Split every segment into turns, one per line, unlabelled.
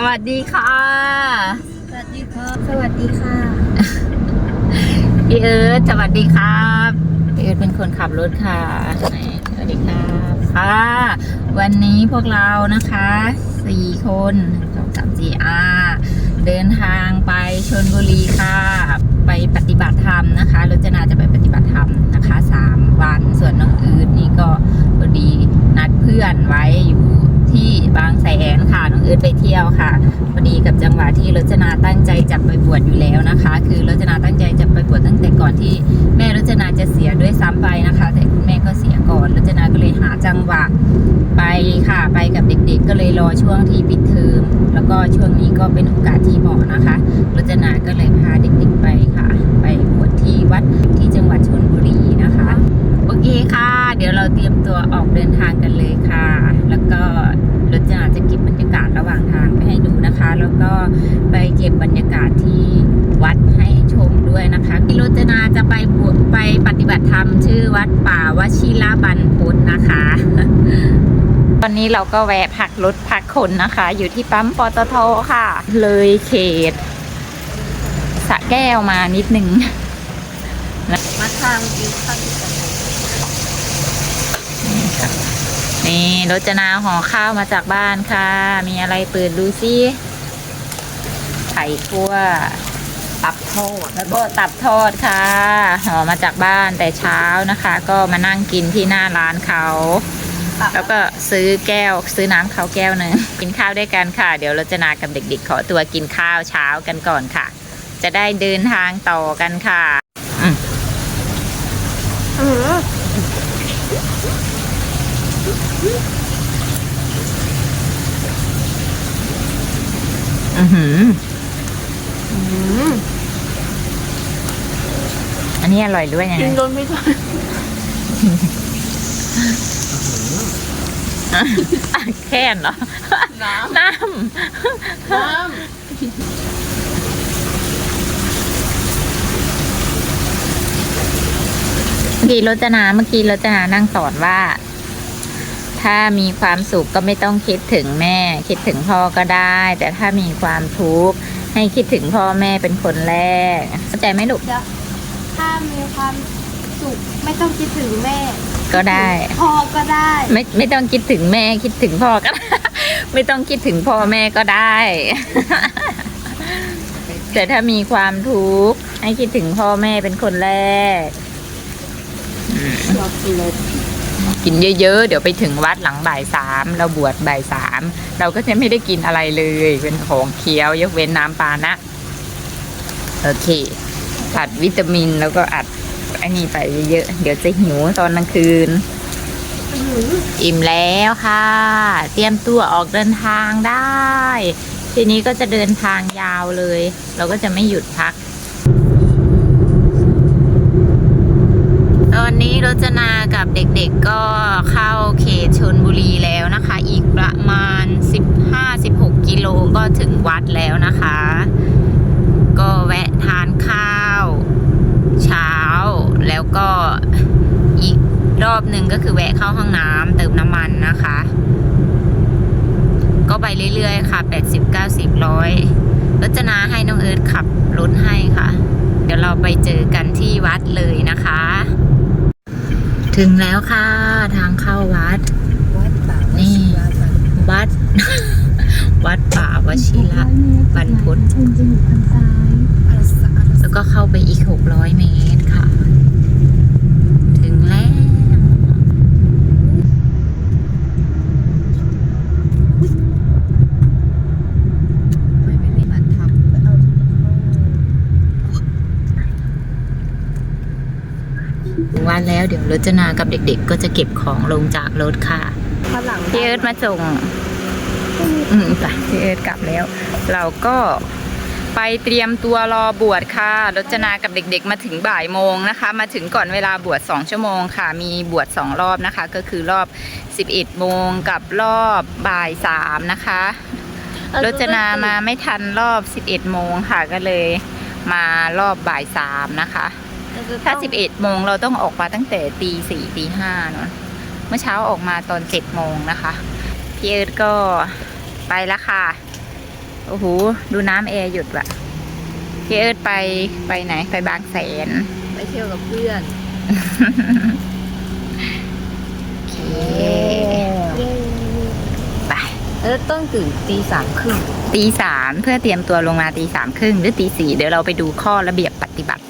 สวัสดีค่ะ
สวัสดีครับ สวัสดีค่ะ
พี่เอิร์ธสวัสดีครับพี่เอิร์ธเป็นคนขับรถค่ะนี่สวัสดีครับค่ะ วันนี้พวกเรานะคะสี่คนสองสามสี่อาเดินทางไปชนบุรีค่ะ ไปปฏิบัติธรรมนะคะรจนาจะไปปฏิบัติธรรมนะคะสามวันส่วนน้องอืดนี่ก็พอดีนัดเพื่อนไว้อยู่ที่บางแสน ค่ะน้องอืดไปเที่ยวค่ะพอดีกับจังหวะที่รจนาตั้งใจจะไปบวชอยู่แล้วนะคะ คือรจนาตั้งใจจะไปบวชตั้งแต่ก่อนที่แม่รจนาจะเสียด้วยซ้ำไปนะคะ แต่คุณแม่ก็เสียก่อนรจนาก็เลยหาจังหวะไปค่ะ ไปกับเด็กๆ ก็เลยรอช่วงที่ปิดเทอมแล้วก็ช่วงนี้ก็เป็นโอกาสที่เหมาะนะคะรจนาก็เลยพาเด็กๆไปค่ะ ไปบวชที่วัดที่จังหวัดชลบุรีนะคะโอเคค่ะ เดี๋ยวเราเตรียมตัวออกเดินทางกันเลยค่ะ แล้วก็ นะคะ แล้วก็ไปเก็บบรรยากาศที่วัดให้ชมด้วยนะคะที่รจนาจะไปไปปฏิบัติธรรมชื่อวัดป่าวชิระบันพุนนะคะ ตอนนี้เราก็แวะพักรถพักคนนะคะ อยู่ที่ปั๊มปตทค่ะ เลยเขตสะแก้วมานิดนึง
มาทางกินข้าวที่ร
นี่รจนาห่อข้าวมาจากบ้านค่ะ มีอะไรเปิดดูซิ ข่คั่วตับทอดแล้วก็ตับทอดค่ะห่อมาจากบ้านแต่เช้านะคะ ก็มานั่งกินที่หน้าร้านเขา แล้วก็ซื้อแก้วซื้อน้ำเขาแก้วหนึ่งกินข้าวด้วยกันค่ะ เดี๋ยวเราจะนากับเด็กๆ ขอตัวกินข้าวเช้ากันก่อนค่ะ จะได้เดินทางต่อกันค่ะ
อือ
อือหือ
อือ
อั นนี้อร่อยด้วยยัง
กิ
ไง
นโดนไม่ได้
แค่นเหรอ
น้
น้ำ
น้ำ
เมื่อกี้รจนาเมื่อกี้รจนานั่งสอนว่า ถ้ามีความสุขก็ไม่ต้องคิดถึงแม่ คิดถึงพ่อก็ได้ แต่ถ้ามีความทุกข์ให้คิดถึงพ่อแม่เป็นคนแรกเข้าใจไหมลูกำ
เดี๋ยว ถ้ามีความสุขไม่ต้องคิดถึงแม่
ก็ได้
พ่อก็ได้
ไม่ไม่ต้องคิดถึงแม่คิดถึงพ่อก็ได้ไม่ต้องคิดถึงพ่อแม่ก็ได้ แต่ถ้ามีความทุกข์ให้คิดถึงพ่อแม่เป็นคนแรก
ชอบกินเลย
กินเยอะๆ เดี๋ยวไปถึงวัดหลังบ่ายสามเราบวชบ่ายสามเราก็จะไม่ได้กินอะไรเลย เป็นของเคี้ยวยกเว้นน้ำปานะ โอเค อัดวิตามินแล้วก็อัดไอันนี้ไปเยอะๆ เดี๋ยวจะหิวตอนกลางคืน
อิ่
มแล้วค่ะ เตรียมตัวออกเดินทางได้ ทีนี้ก็จะเดินทางยาวเลย เราก็จะไม่หยุดพัก ตอนนี้รจนากับเด็กๆก็เข้าเขตชนบุรีแล้วนะคะ อีกประมาณ 15-16 กิโลก็ถึงวัดแล้วนะคะ ก็แวะทานข้าว แล้วก็อีกรอบหนึ่งก็คือแวะเข้าห้องน้ำเติมน้ำมันนะคะ ก็ไปเรื่อยๆค่ะ 80 90ร้อยรจนาให้น้องเอิร์ธขับรถให้ค่ะ เดี๋ยวเราไปเจอกันที่วัดเลยนะคะ ถึงแล้วค่ะ ทางเข้าวัด
วัดป่า
นี่วัด วัดป่าวชิระบรรพุ
ทางซ้ายอรสา
แล้วก็เข้าไปอีก 600 เมตรค่ะ ถึงแล้ว
ไม่ไม่ไม่บัตรทำเอา
ถึงวันแล้วเดี๋ยวรจนากับเด็กๆ ก็จะเก็บของลงจากรถค่ะ
ฝรั่ง
พี่เอิร์ธมาส่ง อืมไปพี่เอิร์ธกลับแล้ว เราก็ไปเตรียมตัวรอบวชค่ะรจนากับเด็กๆ มาถึงบ่ายโมงนะคะ มาถึงก่อนเวลาบวช2ชั่วโมงค่ะ มีบวช2รอบนะคะ ก็คือรอบ 11โมงกับรอบบ่าย3นะคะรจนามาไม่ทันรอบ 11โมงค่ะก็เลยมารอบบ่ายสามนะคะ ถ้า 11โมงเราต้องออกมาตั้งแต่ตีสี่ตีห้าเนาะเมื่อเช้าออกมาตอน7โมงนะคะพี่เอิร์ธก็ไปแล้วค่ะ โอ้โห ดูน้ำแอร์หยุดว่ะพี่เอิร์ธไปไปไหนไปบางแสน
ไปเที่ยวกับเพื่อน
โอเค ไป
แล้วต้องตื่นตีสามครึ่ง
ตีสามเพื่อเตรียมตัวลงมาตีสามครึ่งหรือตีสี่เดี๋ยวเราไปดูข้อระเบียบปฏิบัติ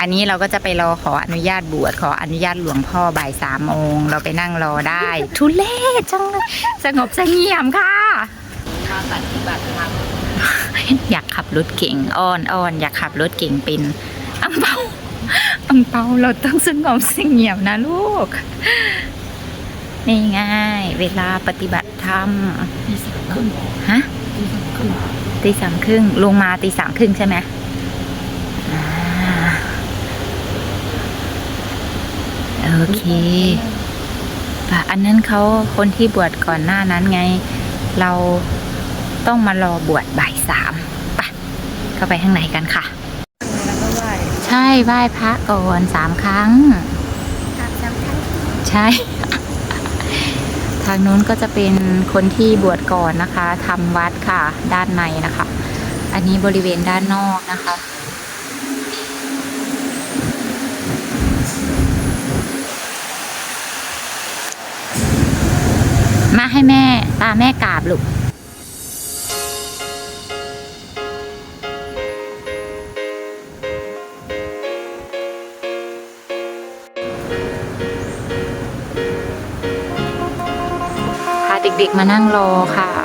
อันนี้เราก็จะไปรอขออนุญาตบวชขออนุญาตหลวงพ่อบ่ายสามโมงเราไปนั่งรอได้ ทุเลศจังเลยสงบเสงี่ยมค่ะ
มาปฏิบัติธรรม
อยากขับรถเก่งอ้อนอ้อนอยากขับรถเก่งเป็นอังเปาอังเปาเราต้องสงบเสงี่ยมนะลูกนี่ง่ายเวลาปฏิบัติธรรม
ตีสามครึ่ง
ฮะ
ตีสามครึ่ง
ตีสามครึ่งลงมาตีสามครึ่งใช่ไหมอ่า โอเคป่ะอันนั้นเขาคนที่บวชก่อนหน้านั้นไง เราต้องมารอบวชบ่ายสามไปะเข้าไปข้างในกันค่ะ
แล้วก็ไหว้
ใช่ไหว้พระก่อนสามครั้ง
สามสามครั้ง
ใช่ ทางนู้นก็จะเป็นคนที่บวชก่อนนะคะทำวัดค่ะ ด้านในนะคะ อันนี้บริเวณด้านนอกนะคะ มาให้แม่ตาแม่กราบลูกพาเด็กๆมานั่งรอค่ะ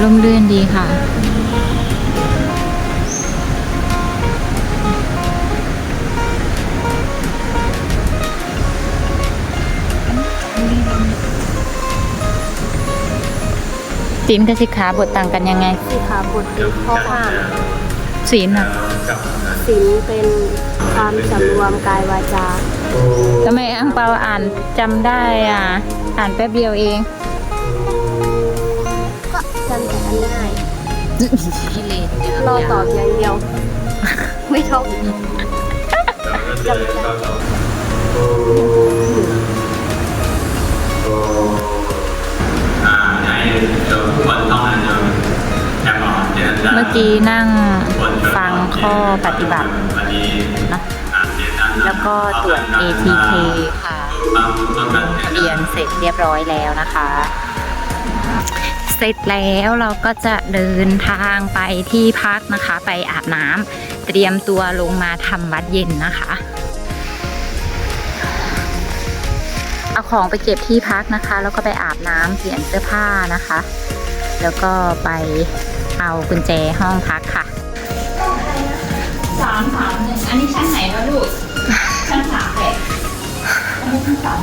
ร่มรื่นดีค่ะ ศีลกับสิกขาบทต่างกันยังไง
สิกขาบทเป็นข้อห้าม
ศีลอะ
ศีลเป็นความสำรวมกายวาจา
ทำไมอังเปาอ่านจำได้อะ อ่านแป๊บเดียวเอง กิเลส
รอตอบอย่างเดียว ไม่ท่อง
เมื่อกี้นั่งฟังข้อปฏิบัตินะแล้วก็ตรวจ ATK ค่ะทะเบียนเสร็จเรียบร้อยแล้วนะคะ เสร็จแล้วเราก็จะเดินทางไปที่พักนะคะ ไปอาบน้ำเตรียมตัวลงมาทำวัดเย็นนะคะ เอาของไปเก็บที่พักนะคะ แล้วก็ไปอาบน้ำเปลี่ยนเสื้อผ้านะคะ แล้วก็ไปเอากุญแจห้องพักค่ะสามสามหนึ่งอันนี้ชั้นไหนแล้วลูกชั้นสามแหละอันนี้ชั้นสาม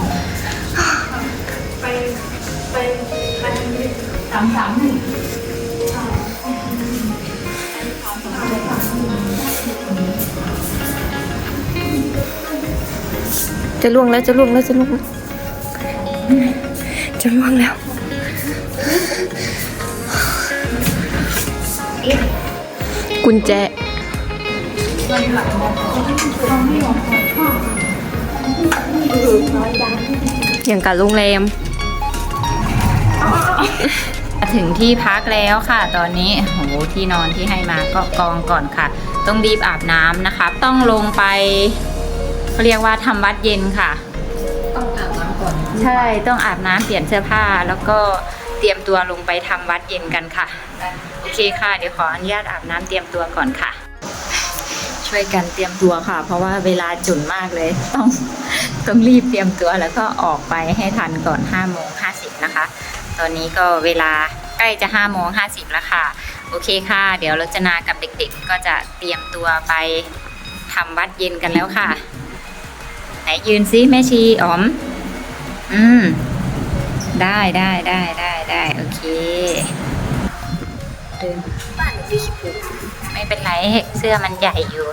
ไปไปไปสามสามหนึ่ง
จะล่วงแล้วจะล่วงแล้วจะล่วงแล้วจะล่วงแล้วกุญแจอย่างกับโรงแรม
ถึงที่พักแล้วค่ะ ตอนนี้โหที่นอนที่ให้มาก็กองก่อนค่ะ ต้องรีบอาบน้ำนะคะ ต้องลงไปเขาเรียกว่าทำวัดเย็นค่ะ
ต้องอาบน้ำก่อน
ใช่ต้องอาบน้ำเปลี่ยนเสื้อผ้าแล้วก็เตรียมตัวลงไปทำวัดเย็นกันค่ะ โอเคค่ะ เดี๋ยวขออนุญาตอาบน้ำเตรียมตัวก่อนค่ะ ช่วยกันเตรียมตัวค่ะ เพราะว่าเวลาจุนมากเลย ต้องต้องรีบเตรียมตัวแล้วก็ออกไปให้ทันก่อน5โมง50นะคะ ตอนนี้ก็เวลาใกล้จะ5โมง50แล้วค่ะ โอเคค่ะ เดี๋ยวรจนากับเด็กๆ ก็จะเตรียมตัวไปทำวัดเย็นกันแล้วค่ะ ไหนยืนซิแม่ชีอ๋อม อืม ได้ได้ได้ได้ได้โอเคเดินบ้านหนูชมพูไม่เป็นไรเสื้อมันใหญ่อยู่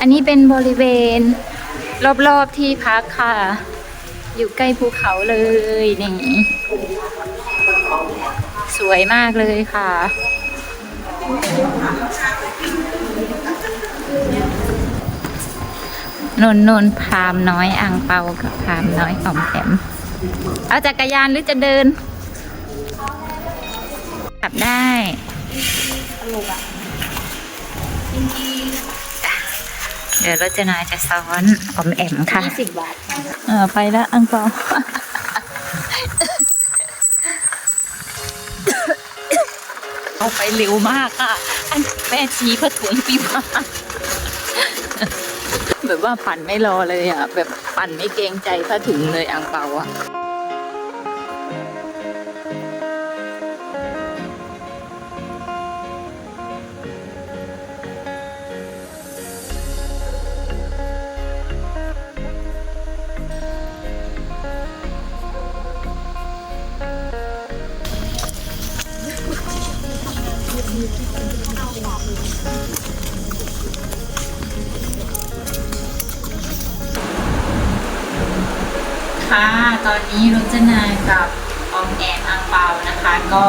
อันนี้เป็นบริเวณ รอบๆที่พักค่ะ อยู่ใกล้ภูเขาเลยนี่สวยมากเลยค่ะ นนนนพามน้อยอ่างเปากับพามน้อยออมแอมเอาจักรยานหรือจะเดินขับได้จ้ะ เดี๋ยวรจนาจะซ้อนออมแอมค่ะ
สิบบาท
เออไปแล้วอังเปาเอาไปเร็วมากค่ะ อันแม่ชีพระถุงปีมาแบบว่าปั่นไม่รอเลยอะ แบบปั่นไม่เกรงใจผ้าถุงเลยอังเปาอะ ค่ะ ตอนนี้รจนากับออมแอมอังเปานะคะ ก็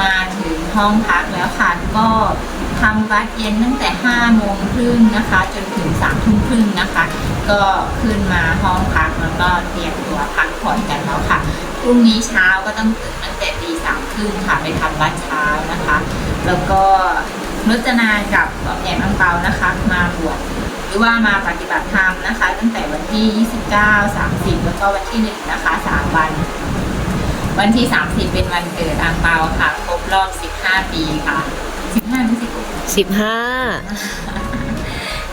มาถึงห้องพักแล้วค่ะ ก็ทำบัตรเย็นตั้งแต่5โมงครึ่งนะคะ จนถึง3ทุ่มครึ่งนะคะ ก็ขึ้นมาห้องพักแล้วก็เตรียมตัวพักผ่อนกันแล้วค่ะ พรุ่งนี้เช้าก็ต้องตื่นตั้งแต่ตีสามครึ่งค่ะ ไปทำบัตรเช้านะคะ แล้วก็รจนากับออมแอมอังเปานะคะ มาบวช รือว่ามาปฏิบัติธรรมนะคะ ตั้งแต่วันที่ 29 30 แล้วก็วันที่ 1 นะคะ 3 วัน วันที่ 30 เป็นวันเกิดอังเปาค่ะ ครบรอบ 15 ปีค่ะ 15หรือ16
สิบห้า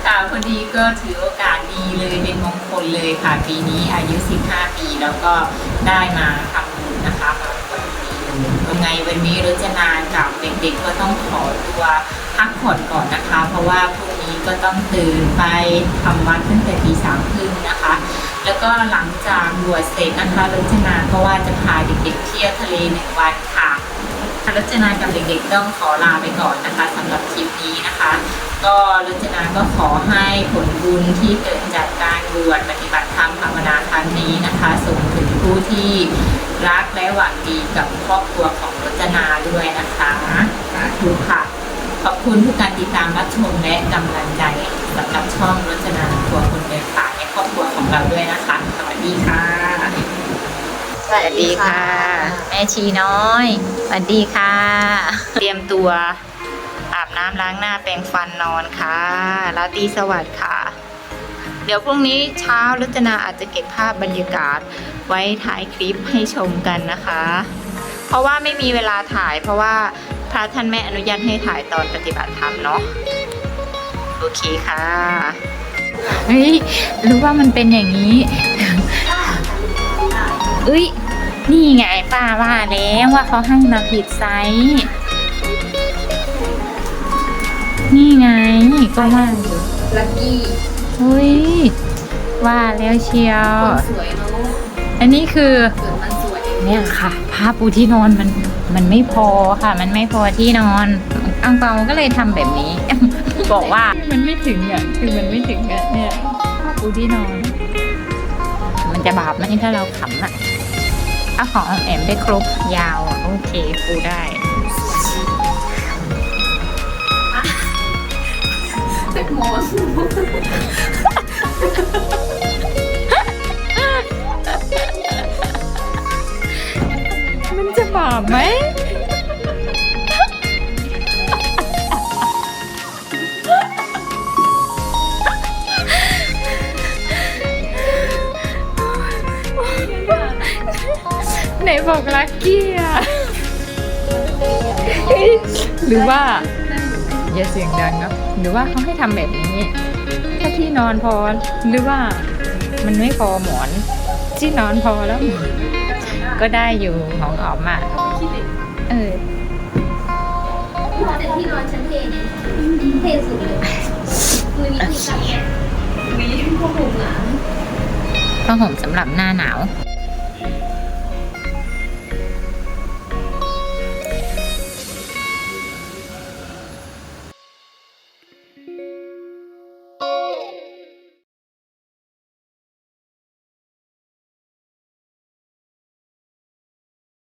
ค่ะพอดีก็ถือโอกาสดีเลยเป็นมงคลเลยค่ะ ปีนี้อายุ 15 ปีแล้วก็ได้มาทำบุญนะคะมาบวชปีเลยยังไงวันนี้รจนากับเด็กๆก็ต้องขอตัว พักผ่อนก่อนนะคะ เพราะว่าพรุ่งนี้ก็ต้องตื่นไปทำวัดตั้งแต่ตีสามครึ่งนะคะ แล้วก็หลังจากบวชเสร็จนะคะรจนาก็ว่าจะพาเด็กๆเที่ยวทะเลหนึ่งวันค่ะรจนากับเด็กๆต้องขอลาไปก่อนนะคะสำหรับคลิปนี้นะคะ ก็รจนาก็ขอให้ผลบุญที่เกิดจากการบวชปฏิบัติธรรมภาวนาครั้งนี้นะคะส่งถึงผู้ที่รักและหวังดีกับครอบครัวของรจนาด้วยนะคะสาธุค่ะ ขอบคุณทุกการติดตามรับชมและกำลังใจสำหรับช่องรจนาครัวคนเดินป่าในครอบครัวของเราด้วยนะคะ สวัสดีค่ะ สวัสดีค่ะ แม่ชีน้อย สวัสดีค่ะ เตรียมตัวอาบน้ำล้างหน้าแปรงฟันนอนค่ะราตรีสวัสดิ์ค่ะ เดี๋ยวพรุ่งนี้เช้ารจนาอาจจะเก็บภาพบรรยากาศไว้ถ่ายคลิปให้ชมกันนะคะ เพราะว่าไม่มีเวลาถ่ายเพราะว่า พระท่านไม่อนุญาตให้ถ่ายตอนปฏิบัติธรรมเนาะโอเคค่ะเฮ้ยรู้ว่ามันเป็นอย่างนี้เอ้ยนี่ไงป้าว่าแล้วว่าเขาให้มาผิดไซส์นี่ไงก็ว่าอยู่
ลักกี้
เฮ้ยว่าแล้วเชียว
สวยเนาะ
อันนี้คือ
เกิดมันสวย
เนี่ยค่ะ ผ้าปูที่นอนมันมันไม่พอค่ะ มันไม่พอที่นอน อังเปาก็เลยทำแบบนี้ บอกว่ามันไม่ถึงอะคือมันไม่ถึงอะเนี่ยผ้าปูที่นอน มันจะบาปไหมถ้าเราขำอะเอาของออมแอมได้ครบยาวอะโอเคปูได้
แตงโม
มัน บาปไหมไหนบอกลักกี้อะหรือว่า อย่าเสียงดังเนะหรือว่าเขาให้ทำแบบนี้ ถ้าที่นอนพอหรือว่ามันไม่พอหมอน ที่นอนพอแล้ว ก็ได้อยู่ของออมอะเออ
แต่ที่นอนฉันเท่เนี่ยเท่สุดเลยมือนี้คือจับ
ผ้าห่มสำหรับหน้าหนาว
เ